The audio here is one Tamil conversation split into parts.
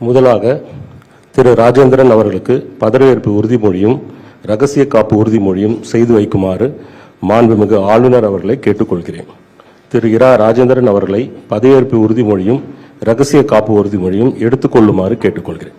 முதலாக திரு ராஜேந்திரன் அவர்களுக்கு பதவியேற்பு உறுதிமொழியும் ரகசிய காப்பு உறுதிமொழியும் செய்து வைக்குமாறு மாண்புமிகு ஆளுநர் அவர்களை கேட்டுக்கொள்கிறேன். திரு இரா ராஜேந்திரன் அவர்களை பதவியேற்பு உறுதிமொழியும் ரகசிய காப்பு உறுதிமொழியும் எடுத்துக்கொள்ளுமாறு கேட்டுக்கொள்கிறேன்.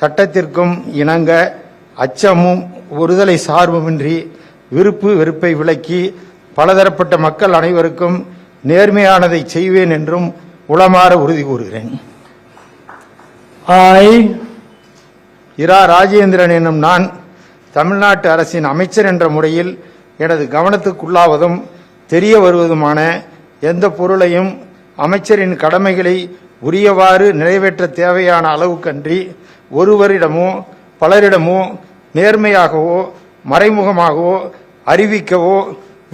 சட்டத்திற்கும் இணங்க அச்சமும் ஒருதலை சார்புமின்றி விருப்பு வெறுப்பை விலக்கி பலதரப்பட்ட மக்கள் அனைவருக்கும் நேர்மையானதை செய்வேன் என்றும் உளமாற உறுதி கூறுகிறேன். இரா ராஜேந்திரன் என்னும் நான் தமிழ்நாட்டு அரசின் அமைச்சர் என்ற முறையில் எனது கவனத்துக்குள்ளாவதும் தெரிய வருவதுமான எந்த பொருளையும் அமைச்சரின் கடமைகளை உரியவாறு நிறைவேற்ற தேவையான அளவுக்கன்றி ஒருவரிடமோ பலரிடமோ நேர்மையாகவோ மறைமுகமாகவோ அறிவிக்கவோ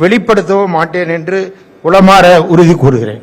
வெளிப்படுத்தவோ மாட்டேன் என்று உளமாற உறுதி கூறுகிறேன்.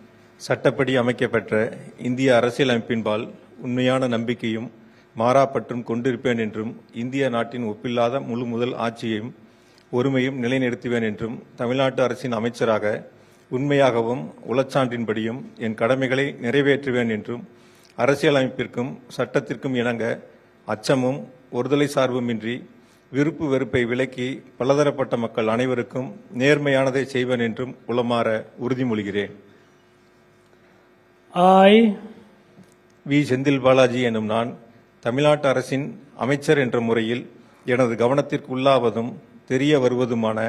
சட்டப்படி அமைக்கப்பெற்ற இந்திய அரசியலமைப்பின்பால் உண்மையான நம்பிக்கையும் மாறாப்பற்றும் கொண்டிருப்பேன் என்றும் இந்திய நாட்டின் ஒப்பில்லாத முழு முதல் ஆட்சியையும் ஒருமையும் நிலைநிறுத்துவேன் என்றும் தமிழ்நாட்டு அரசின் அமைச்சராக உண்மையாகவும் உளச்சான்றின்படியும் என் கடமைகளை நிறைவேற்றுவேன் என்றும் அரசியலமைப்பிற்கும் சட்டத்திற்கும் இணங்க அச்சமும் ஒருதலை சார்புமின்றி விருப்பு வெறுப்பை விலக்கி பலதரப்பட்ட மக்கள் அனைவருக்கும் நேர்மையானதை செய்வேன் என்றும் உளமாற உறுதிமொழிகிறேன். I V. செந்தில் பாலாஜி எனும் நான் தமிழ்நாட்டு அரசின் அமைச்சர் என்ற முறையில் எனது கவனத்திற்கு உள்ளாவதும் தெரிய வருவதுமான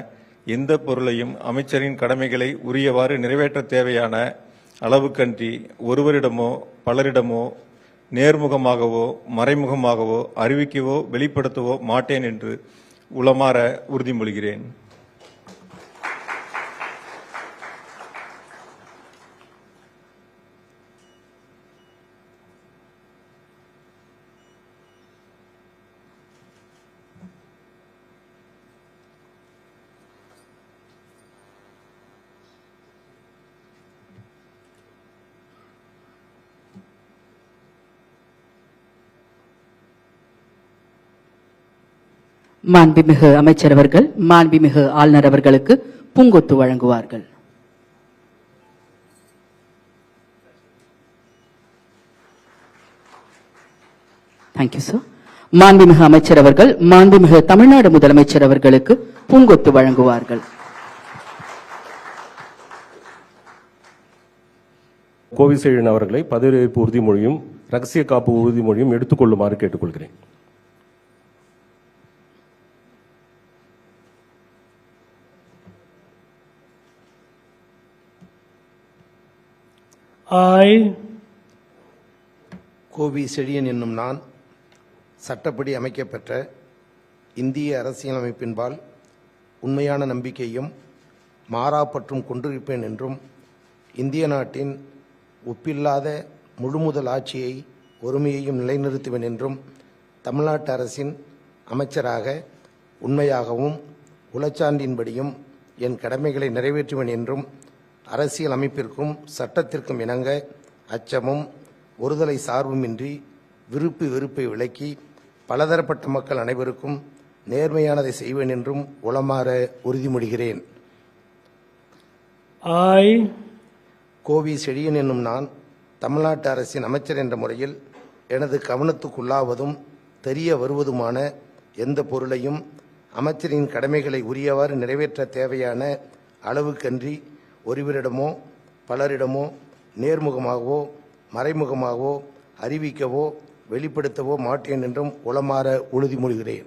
எந்த பொருளையும் அமைச்சரின் கடமைகளை உரியவாறு நிறைவேற்ற தேவையான அளவுக்கன்றி ஒருவரிடமோ பலரிடமோ நேர்முகமாகவோ மறைமுகமாகவோ அறிவிக்கவோ வெளிப்படுத்தவோ மாட்டேன் என்று உளமாற உறுதிமொழிகிறேன். மாண்புமிகு அமைச்சர் அவர்கள் மாண்புமிகு ஆளுநர் அவர்களுக்கு பூங்கொத்து வழங்குவார்கள். தேங்க்யூ சார் மாண்புமிகு அமைச்சர் அவர்கள் மாண்புமிகு தமிழ்நாடு முதலமைச்சர் அவர்களுக்கு பூங்கொத்து வழங்குவார்கள். கோவிசெழியன் அவர்களை பதவியேற்பு உறுதிமொழியும் ரகசிய காப்பு உறுதிமொழியும் எடுத்துக்கொள்ளுமாறு கேட்டுக்கொள்கிறேன். I, கோவி செழியன் என்னும் நான் சட்டப்படி அமைக்கப்பெற்ற இந்திய அரசியலமைப்பின்பால் உண்மையான நம்பிக்கையும் மாறாப்பற்றும் கொண்டிருப்பேன் என்றும் இந்திய நாட்டின் ஒப்பில்லாத முழுமுதல் ஆட்சியை ஒருமையையும் நிலைநிறுத்துவேன் என்றும் தமிழ்நாட்டு அரசின் அமைச்சராக உண்மையாகவும் உளச்சான்றின்படியும் என் கடமைகளை நிறைவேற்றுவேன் என்றும் அரசியல் அமைப்பிற்கும் சட்டத்திற்கும் இணங்க அச்சமும் ஒருதலை சார்புமின்றி விருப்பு வெறுப்பை விலக்கி பலதரப்பட்ட மக்கள் அனைவருக்கும் நேர்மையானதை செய்வேன் என்றும் உளமாற உறுதிமொழிகிறேன். I, கோவி செழியன் என்னும் நான் தமிழ்நாட்டு அரசின் அமைச்சர் என்ற முறையில் எனது கவனத்துக்குள்ளாவதும் தெரிய வருவதுமான எந்த பொருளையும் அமைச்சரின் கடமைகளை உரியவாறு நிறைவேற்ற தேவையான அளவுக்கன்றி ஒருவரிடமோ பலரிடமோ நேர்முகமாகவோ மறைமுகமாகவோ அறிவிக்கவோ வெளிப்படுத்தவோ மாட்டேன் என்றும் உளமாற உறுதிமொழிகிறேன்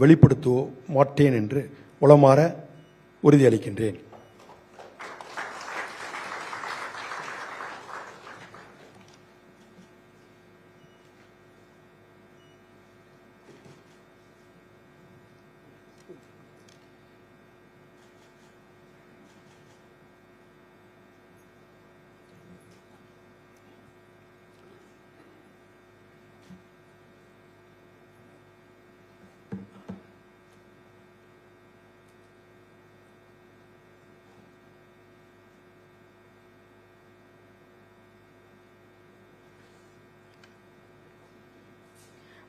வெளிப்படுத்துவோ மாட்டேன் என்று உளமாற உறுதியளிக்கின்றேன்.